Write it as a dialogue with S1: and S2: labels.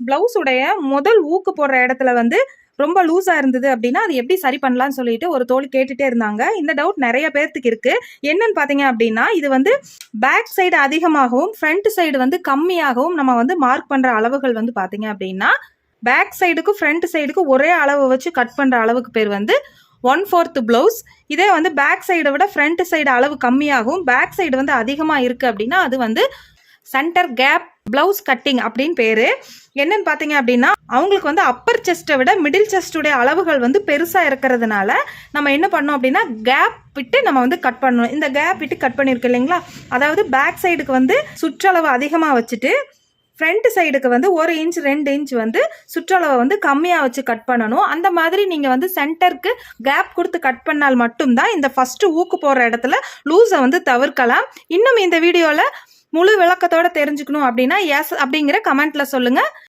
S1: Blouse உடைய முதல் ஊக்கு போடுற இடத்துல வந்து ரொம்ப லூஸா இருந்தது அப்படின்னா அது எப்படி சரி பண்ணலாம்னு சொல்லிட்டு ஒரு தோல் கேட்டுட்டே இருந்தாங்க. இந்த டவுட் நிறைய பேர்த்துக்கு இருக்கு. என்னன்னு பாத்தீங்க அப்படின்னா இது வந்து பேக் சைடு அதிகமாகவும் ஃப்ரண்ட் சைடு வந்து கம்மியாகவும் நம்ம வந்து மார்க் பண்ற அளவுகள் வந்து பாத்தீங்க அப்படின்னா பேக் சைடுக்கும் ஃப்ரண்ட் சைடுக்கும் ஒரே அளவு வச்சு கட் பண்ற அளவுக்கு பேர் வந்து ஒன் ஃபோர்த் பிளவுஸ் இதே வந்து பேக் சைடை விட ஃப்ரண்ட் சைடு அளவு கம்மியாகவும் பேக் சைடு வந்து அதிகமாக இருக்குது அப்படின்னா அது வந்து சென்டர் கேப் பிளவுஸ் கட்டிங் அப்படின்னு பேரு. என்னன்னு பார்த்தீங்க அப்படின்னா அவங்களுக்கு வந்து அப்பர் செஸ்ட்டை விட மிடில் செஸ்டுடைய அளவுகள் வந்து பெருசாக இருக்கிறதுனால நம்ம என்ன பண்ணோம் அப்படின்னா கேப் விட்டு நம்ம வந்து கட் பண்ணணும். இந்த கேப் விட்டு கட் பண்ணியிருக்கோம் இல்லைங்களா? அதாவது பேக் சைடுக்கு வந்து சுற்றளவு அதிகமாக வச்சுட்டு ஃப்ரண்ட் சைடுக்கு வந்து ஒரு இன்ச் ரெண்டு இன்ச் வந்து சுற்றளவை வந்து கம்மியாக வச்சு கட் பண்ணணும். அந்த மாதிரி நீங்கள் வந்து சென்டருக்கு கேப் கொடுத்து கட் பண்ணால் மட்டும்தான் இந்த ஃபஸ்ட்டு ஊக்கு போகிற இடத்துல லூஸை வந்து தவிர்க்கலாம். இன்னும் இந்த வீடியோவில் முழு விளக்கத்தோட தெரிஞ்சுக்கணும் அப்படின்னா எஸ் அப்படிங்கிற கமெண்ட்ல சொல்லுங்க.